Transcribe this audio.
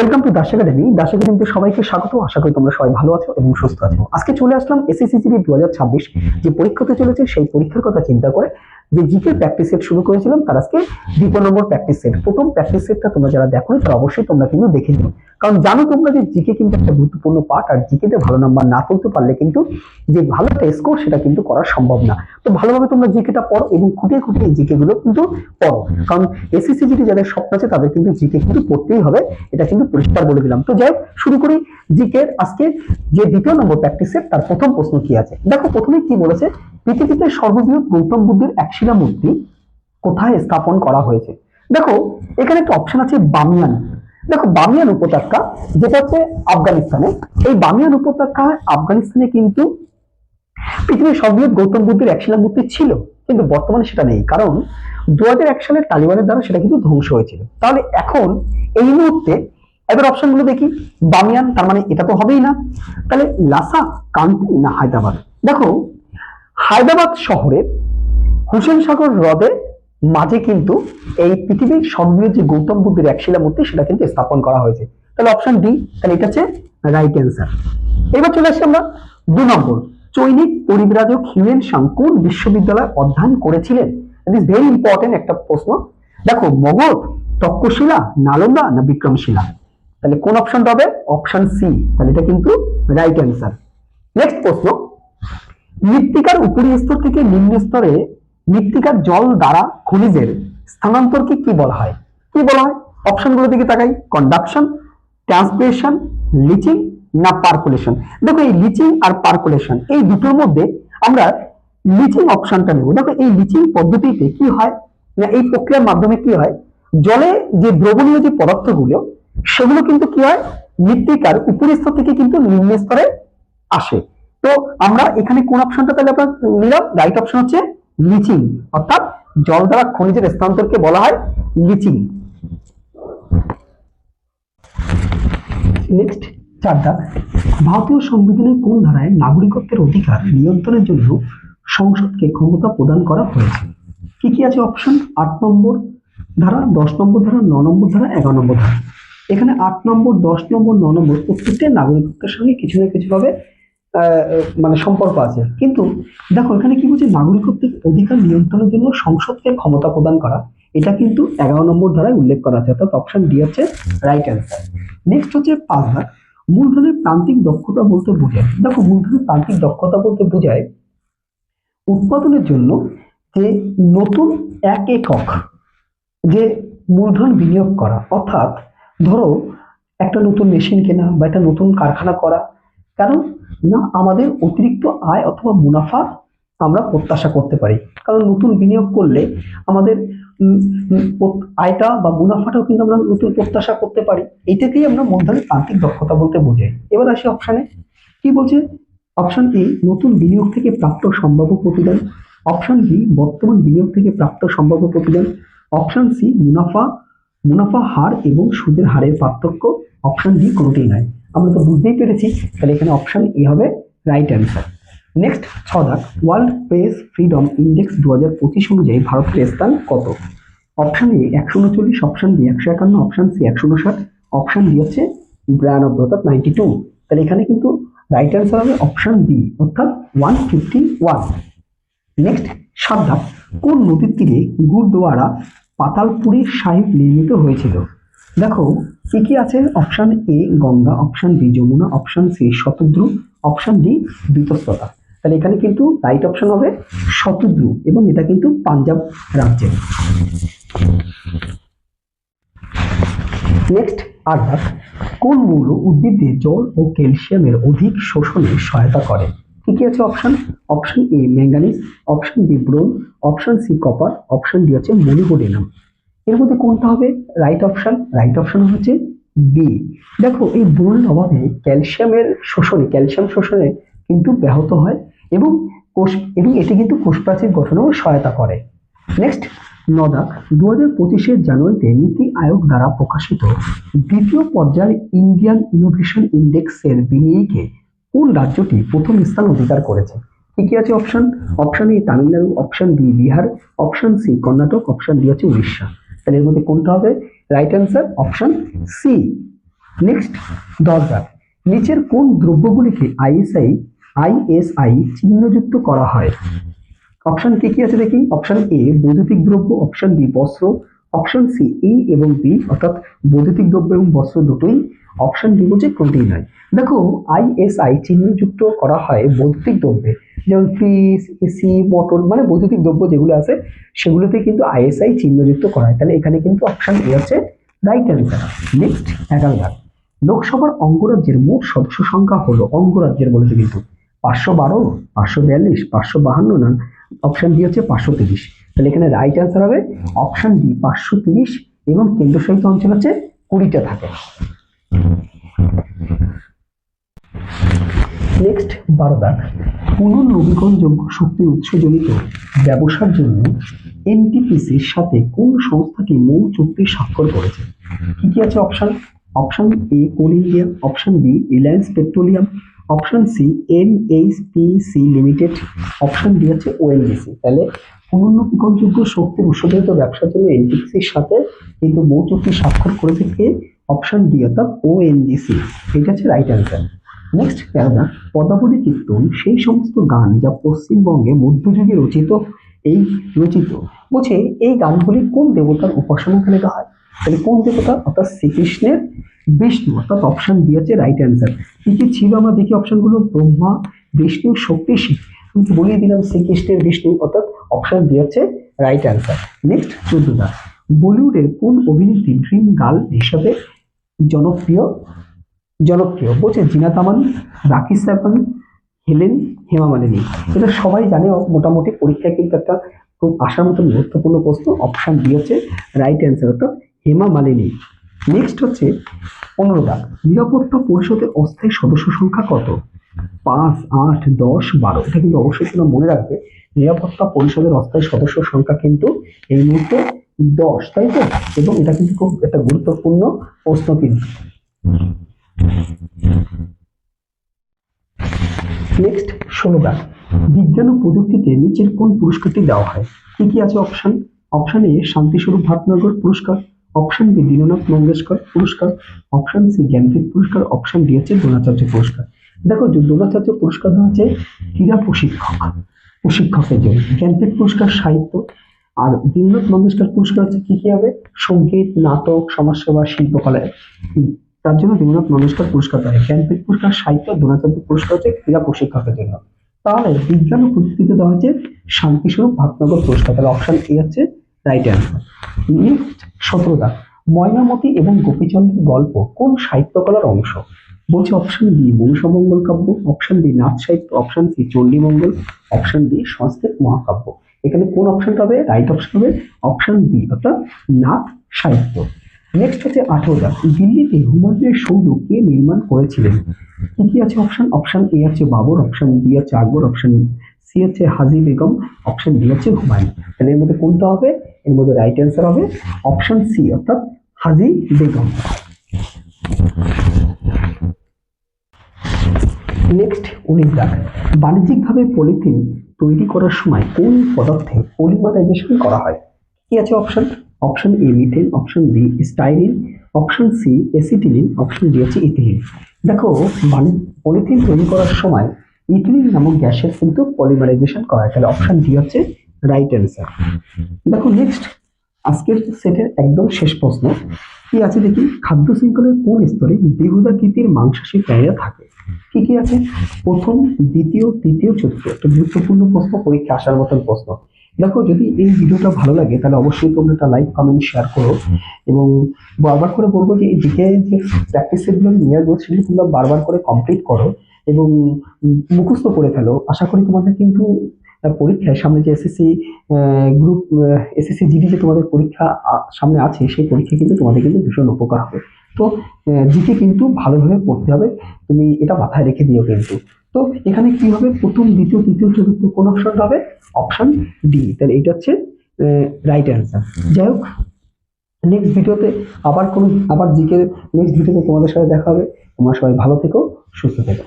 Welcome to Das academy Das একাডেমিতে সবাইকে স্বাগত। আশা করি তোমরা সবাই ভালো আছো এবং সুস্থ আছো। আজকে চলে আসলাম এসএসসিসিবি দু হাজার ছাব্বিশ। যে পরীক্ষাতে চলেছে সেই পরীক্ষার কথা চিন্তা করে যে জিকে প্র্যাকটিস সেট শুরু করেছিলাম, তার আজকে দ্বিতীয় নম্বর প্র্যাকটিস সেট প্রথম প্র্যাকটিস সেটটা তোমরা যারা দেখো তারা অবশ্যই তোমরা কিন্তু দেখে নিও। কারণ জানো তোমরা যে জিকে কিন্তু একটা গুরুত্বপূর্ণ পার্ট আর জিকেতে ভালো নাম্বার না তুলতে পারলে কিন্তু যে ভালো একটা স্কোর সেটা কিন্তু করা সম্ভব না। তো ভালোভাবে তোমরা জিকেটা পড়ো এবং খুঁটিয়ে খুঁটিয়ে জিকে গুলো কিন্তু পড়ো। কারণ এসএসসি জিটি যাদের স্বপ্ন আছে, তাদের কিন্তু জিকে কিন্তু পড়তেই হবে। এটা কিন্তু পরিষ্কার বলে দিলাম। তো যাই শুরু করি জিকের আজকে যে দ্বিতীয় নম্বর প্র্যাকটিসের তার প্রথম প্রশ্ন কি আছে? দেখো, প্রথমে কি বলেছে, পৃথিবীতে সর্ববৃহৎ গৌতম বুদ্ধের একশিলা মূর্তি কোথায় স্থাপন করা হয়েছে? দেখো, এখানে একটা অপশন আছে বামিয়ান। দেখো, বামিয়ান উপত্যকা যেটা হচ্ছে আফগানিস্তানে। এই বামিয়ান উপত্যকা আফগানিস্তানে কিন্তু পৃথিবীর সর্ববৃহৎ গৌতম বুদ্ধের একশিলা মূর্তি ছিল, কিন্তু বর্তমানে সেটা নেই। কারণ দু এক সালে তালিবানের দ্বারা সেটা কিন্তু ধ্বংস হয়েছিল। তাহলে এখন এই মুহূর্তে এবার অপশনগুলো দেখি। বামিয়ান, তার মানে এটা তো হবেই না। তাহলে লাসা কান্তি না হায়দ্রাবাদ? দেখো, হায়দ্রাবাদ শহরে হুসেন সাগর হ্রদের মাঝে কিন্তু এই পৃথিবীর সর্ববৃহৎ যে গৌতম বুদ্ধের একশিলা মূর্তি, সেটা কিন্তু স্থাপন করা হয়েছে। তাহলে অপশন ডি তাহলে এটা হচ্ছে রাইট অ্যান্সার এবার চলে আসি আমরা দু নম্বর। চৈনিক পরিব্রাজক হিউয়েন সাং কোন বিশ্ববিদ্যালয়ে অধ্যয়ন করেছিলেন। ইট ভেরি ইম্পর্টেন্ট একটা প্রশ্ন। দেখো, মগধ তক্ষশিলা, নালন্দা না বিক্রমশিলা? তাহলে কোন অপশনটা হবে? অপশন সি তাহলে এটা কিন্তু রাইট অ্যান্সার নেক্সট প্রশ্ন। মৃত্তিকার উপরি স্তর থেকে নিম্ন স্তরে মৃত্তিকার জল দ্বারা খনিজের স্থানান্তরকে কি বলা হয়? কি বলা হয়? অপশনগুলো দিকে তাকাই। কন্ডাকশন ট্রান্সপিরেশন লিচিং না পার্কুলেশন দেখো এই লিচিং আর পার্কুলেশন এই দুটোর মধ্যে আমরা লিচিং অপশনটা নেব। দেখো এই লিচিং পদ্ধতিতে কি হয় না এই প্রক্রিয়ার মাধ্যমে কি হয়? জলে যে দ্রবণীয় যে পদার্থগুলো, সেগুলো কিন্তু কি হয়? মৃত্তিকার উপরি স্তর থেকে কিন্তু নিম্ন স্তরে আসে। তো আমরা এখানে কোন অপশনটা তাহলে আমরা নিলাম? রাইট অপশন হচ্ছে লিচিং অর্থাৎ জল দ্বারা খনিজের স্থানান্তরকে বলা হয় লিচিং। নেক্সট চারটা ভারতীয় সংবিধানের কোন ধারায় নাগরিকত্বের অধিকার নিয়ন্ত্রণের জন্য সংসদকে ক্ষমতা প্রদান করা হয়েছে? কি কি আছে অপশন আট নম্বর ধারা দশ নম্বর ধারা ন নম্বর ধারা এগারো নম্বর ধারা। এখানে আট নম্বর দশ নম্বর ন নম্বর প্রত্যেকটা নাগরিকত্বের সঙ্গে কিছু না কিছু ভাবে আহ, মানে সম্পর্ক আছে। কিন্তু দেখো, এখানে কি বলছে নাগরিকত্বের অধিকার নিয়ন্ত্রণের জন্য সংসদকে ক্ষমতা প্রদান করা, এটা কিন্তু এগারো নম্বর ধারায় উল্লেখ করা আছে, অর্থাৎ অপশন ডি হচ্ছে রাইট অ্যান্সার নেক্সট হচ্ছে পাঁচ ভাগ মূলধনের প্রান্তিক দক্ষতা বলতে বোঝায়। দেখো, মূলধনের প্রান্তিক দক্ষতা বলতে বোঝায় উৎপাদনের জন্য যে নতুন এক একক যে মূলধন বিনিয়োগ করা। অর্থাৎ ধরো, একটা নতুন মেশিন কেনা বা একটা নতুন কারখানা করা কারণ না আমাদের অতিরিক্ত আয় অথবা মুনাফা আমরা প্রত্যাশা করতে পারি। কারণ নতুন বিনিয়োগ করলে আমাদের আয়টা বা মুনাফাটাও কিন্তু আমরা নতুন প্রত্যাশা করতে পারি। এটাকেই আমরা মূলধনের প্রান্তিক দক্ষতা বলতে বোঝাই। এবার আসি অপশানে কি বলছে? অপশন এ নতুন বিনিয়োগ থেকে প্রাপ্ত সম্ভাব্য প্রতিদান। অপশন বি বর্তমান বিনিয়োগ থেকে প্রাপ্ত সম্ভাব্য প্রতিদান। অপশন সি মুনাফা মুনাফা হার এবং সুদের হারের পার্থক্য। অপশন ডি কোনোটাই নয় আমরা তো বুঝতেই পেরেছি, তাহলে এখানে অপশন এ হবে রাইট অ্যান্সার নেক্সট ছ দাগ ওয়ার্ল্ড প্রেস ফ্রিডম ইন্ডেক্স দু হাজার পঁচিশ অনুযায়ী ভারতের স্থান কত? অপশন এ একশো উনচল্লিশ অপশন বি একশো একান্ন অপশন সি একশো উনষাট অপশন ডি হচ্ছে বিরানব্বই, অর্থাৎ নাইনটি টু তাহলে এখানে কিন্তু রাইট অ্যান্সার হবে অপশন বি অর্থাৎ ওয়ান ফিফটি ওয়ান নেক্সট সাত কোন নদীর তীরে গুরুদুয়ারা পাতালপুরি সাহিব নির্মিত হয়েছিল? দেখো, কি কি আছে? Option A Ganga option B Yamuna option C Shatadru option D Vitasta তাহলে এখানে কিন্তু রাইট অপশন হবে শতদ্রু এবং এটা কিন্তু পাঞ্জাব রাজ্যের নেক্সট ধাপ কোন মূল উদ্ভিদে জল ও ক্যালসিয়ামের অধিক শোষণে সহায়তা করে? কি কি আছে option option A manganese option B boron option C copper option D আছে মলিবডেনাম। এর মধ্যে কোনটা হবে? রাইট অপশন রাইট অপশন হচ্ছে বি দেখো, এই ব্রোনের অভাবে ক্যালসিয়ামের শোষণে, ক্যালসিয়াম শোষণে কিন্তু ব্যাহত হয় এবং কোষ, এবং এটি কিন্তু কোষপ্রাচীর গঠনেও সহায়তা করে। নেক্সট নদাক। দু হাজার পঁচিশের জানুয়ারিতে নীতি আয়োগ দ্বারা প্রকাশিত দ্বিতীয় পর্যায়ের ইন্ডিয়ান ইনোভেশন ইন্ডেক্সের বিনিয়োগে কোন রাজ্যটি প্রথম স্থান অধিকার করেছে? কি কি আছে? Option. Option A Tamil Nadu, option B Bihar, option C Karnataka, option D হচ্ছে উড়িষ্যা। তাহলে এর মধ্যে কোনটা হবে? Right answer option C next দরকার। নিচের কোন দ্রব্যগুলিকে আইএসআই আইএসআই চিহ্নযুক্ত করা হয়? অপশন কি কি আছে দেখি? অপশন এ বৈদ্যুতিক দ্রব্য। অপশন বি বস্ত্র। অপশন সি ই এবং বি অর্থাৎ বৈদ্যুতিক দ্রব্য এবং বস্ত্র দুটোই অপশন ডি বলছে কোনটি নয় দেখো আইএসআই চিহ্নযুক্ত করা হয় বৈদ্যুতিক দ্রব্যে। যেমন ফ্রিজ এসি মোটর মানে বৈদ্যুতিক দ্রব্য যেগুলো আছে, সেগুলোতে কিন্তু আইএসআই চিহ্নযুক্ত করা হয়। তাহলে এখানে কিন্তু অপশন এ হচ্ছে রাইট অ্যান্সার নেক্সট এগারো লোকসভার অঙ্গরাজ্যের মোট সদস্য সংখ্যা হলো অঙ্গরাজ্যের বলেছে কিন্তু পাঁচশো বারো, পাঁচশো বিয়াল্লিশ, পাঁচশো বাহান্ন না অপশন ডি হচ্ছে পাঁচশো তিরিশ। তাহলে এখানে রাইট অ্যান্সার হবে। অপশন ডি পাঁচশো তিরিশ এবং কেন্দ্রশাসিত অঞ্চল হচ্ছে কুড়িটা থাকে। নেক্সট বারো দাগ পুনর্নবীকরণযোগ্য শক্তির উৎসজনিত ব্যবসার জন্য এনটিপিসির সাথে কোন সংস্থাটি মূল চুক্তি স্বাক্ষর করেছে? কি কি আছে option option A coal India option B Reliance Petroleum option C N H P C limited option D হচ্ছে ওএনজিসি তাহলে পুনর্নবীকরণযোগ্য শক্তির উৎসর্জিত ব্যবসার জন্য এনটিপিসির সাথে কিন্তু মৌ চুক্তি স্বাক্ষর করেছে কে? অপশন ডি অর্থাৎ ও ওএনজিসি এটা হচ্ছে রাইট অ্যান্সার নেক্সট প্যারাগ্রাফ পদাবলী কীর্তন সেই সমস্ত গান যা পশ্চিমবঙ্গে মধ্যযুগে রচিত, এই রচিত। বলছে, এই গানগুলি কোন দেবতার উপাসনাকে লেখা হয়? তাহলে কোন দেবতা? অর্থাৎ শ্রীকৃষ্ণের বিষ্ণু, অর্থাৎ অপশন ডি হচ্ছে রাইট অ্যান্সার কী কী ছিল আমরা দেখি অপশনগুলো ব্রহ্মা, বিষ্ণু শক্তি আমি বলিয়ে দিলাম, শ্রীকৃষ্ণের বিষ্ণু, অর্থাৎ অপশন ডি হচ্ছে রাইট অ্যান্সার নেক্সট চোদ্দটা। বলিউডের কোন অভিনেত্রী ড্রিম গার্ল হিসাবে জনপ্রিয় জনপ্রিয়। বলছে জিনা তামান রাকি সাবান হেলেন হেমা মালিনী এটা সবাই জানে, মোটামুটি পরীক্ষায় কিন্তু একটা খুব আসার মতন গুরুত্বপূর্ণ প্রশ্ন অপশন ডি হচ্ছে রাইট অ্যান্সার অর্থাৎ হেমা মালিনী নেক্সট হচ্ছে পনেরো দাগ নিরাপত্তা পরিষদের অস্থায়ী সদস্য সংখ্যা কত? পাঁচ, আট, দশ, বারো। এটা কিন্তু অবশ্যই তোমরা মনে রাখবে, নিরাপত্তা পরিষদের অস্থায়ী সদস্য সংখ্যা কিন্তু এই মুহূর্তে দশ, তাই তো? এবং এটা কিন্তু খুব একটা গুরুত্বপূর্ণ প্রশ্ন কিন্তু। নেক্সট ষোলো দাগ বিজ্ঞান ও প্রযুক্তিতে নিচের কোন পুরস্কারটি দেওয়া হয়? কি কি আছে option option A Shanti Swarup Bhatnagar পুরস্কার। অপশন বি দীননাথ মঙ্গেশকর পুরস্কার। অপশন সি জ্ঞানপীঠ পুরস্কার। অপশন ডি হচ্ছে দ্রোণাচার্য পুরস্কার। দেখো, যে দ্রোণাচার্য পুরস্কার হচ্ছে ক্রীড়া প্রশিক্ষক। প্রশিক্ষকের জন্য। জ্ঞানপীঠ পুরস্কার সাহিত্য আর দীননাথ মঙ্গেশকর পুরস্কার হচ্ছে কি কি হবে? সংগীত, নাটক, সমাজসেবা শিল্পকলায় তার জন্য দীননাথ মঙ্গেশকর পুরস্কার দেয় জ্ঞানপীঠ পুরস্কার, সাহিত্য, দ্রোণাচার্য পুরস্কার হচ্ছে ক্রীড়া প্রশিক্ষকের জন্য। তাহলে বিজ্ঞান ও প্রযুক্তিতে দেওয়া হচ্ছে শান্তিস্বরূপ ভাটনগর পুরস্কার। তাহলে অপশন এ হচ্ছে রাইট অ্যান্সার নেক্সট সতেরোটা ময়নামতি এবং গোপীচন্দ্রের গল্প কোন সাহিত্যকলার অংশ? বলছে অপশন বি মনুষমঙ্গল কাব্য। অপশন বি নাথ সাহিত্য। Option C Chandimangal option D Sanskrit মহাকাব্য। এখানে কোন অপশনটা হবে রাইট অপশন হবে অপশন বি অর্থাৎ নাথ সাহিত্য। নেক্সট হচ্ছে আঠেরোটা। দিল্লিতে হুমায়ুনের সৌধ কে নির্মাণ করেছিলেন? কি কি আছে অপশন অপশন এ আছে বাবর অপশন বি আছে আকবর অপশন সি হচ্ছে হাজি বেগম অপশন ডি হচ্ছে হুমায়ুন। তাহলে এর মধ্যে কোনটা হবে? এর মধ্যে রাইট অ্যান্সার হবে। অপশন সি অর্থাৎ হাজি বেগম। নেক্সট উনিশ দাগ বাণিজ্যিকভাবে পলিথিন তৈরি করার সময় কোন পদার্থে পলিমারাইজেশন করা হয়? কি আছে option? Option A methane option B styrene option C acetylene option D হচ্ছে ইথিলিন দেখো মানে পলিথিন তৈরি করার সময় ইথিলিন নামক গ্যাসের কিন্তু পলিমারাইজেশন করা হয়। তাহলে অপশন ডি হচ্ছে রাইট অ্যান্সার দেখো নেক্সট আজকের সেটের একদম শেষ প্রশ্ন। কি আছে দেখি? খাদ্য শৃঙ্খলের কোন স্তরে দেহুদাকৃতির মাংসাশী প্রাণীরা থাকে? কি কি আছে? প্রথম, দ্বিতীয়, তৃতীয়, চতুর্থ। একটা গুরুত্বপূর্ণ প্রশ্ন, পরীক্ষা আসার মতন প্রশ্ন। দেখো, যদি এই ভিডিওটা ভালো লাগে, তাহলে অবশ্যই তোমরা একটা লাইক কমেন্ট শেয়ার করো। এবং বারবার করে বলব যে, এই দিকে যে প্র্যাকটিস সেটগুলো নিয়ে আসব, সেগুলো তোমরা বারবার করে কমপ্লিট করো। এবং মুখস্থ করে ফেলো। আশা করি তোমাদের কিন্তু পরীক্ষায়, সামনে যে এসএসসি গ্রুপ এসএসসি জিডি যে তোমাদের পরীক্ষা সামনে আছে, সেই পরীক্ষা কিন্তু তোমাদের কিন্তু ভীষণ উপকার হবে। তো জিকে কিন্তু ভালোভাবে পড়তে হবে, তুমি এটা মাথায় রেখে দিও কিন্তু। তো, এখানে কি হবে? প্রথম, দ্বিতীয়, তৃতীয়, চতুর্থ কোন অপশনটা হবে অপশন ডি তাহলে এটা হচ্ছে রাইট অ্যান্সার যাই হোক নেক্সট ভিডিওতে আবার কোন, আবার জিকে নেক্সট ভিডিওতে তোমাদের সাথে দেখা হবে। তোমরা সবাই ভালো থেকো, সুস্থ থেকো।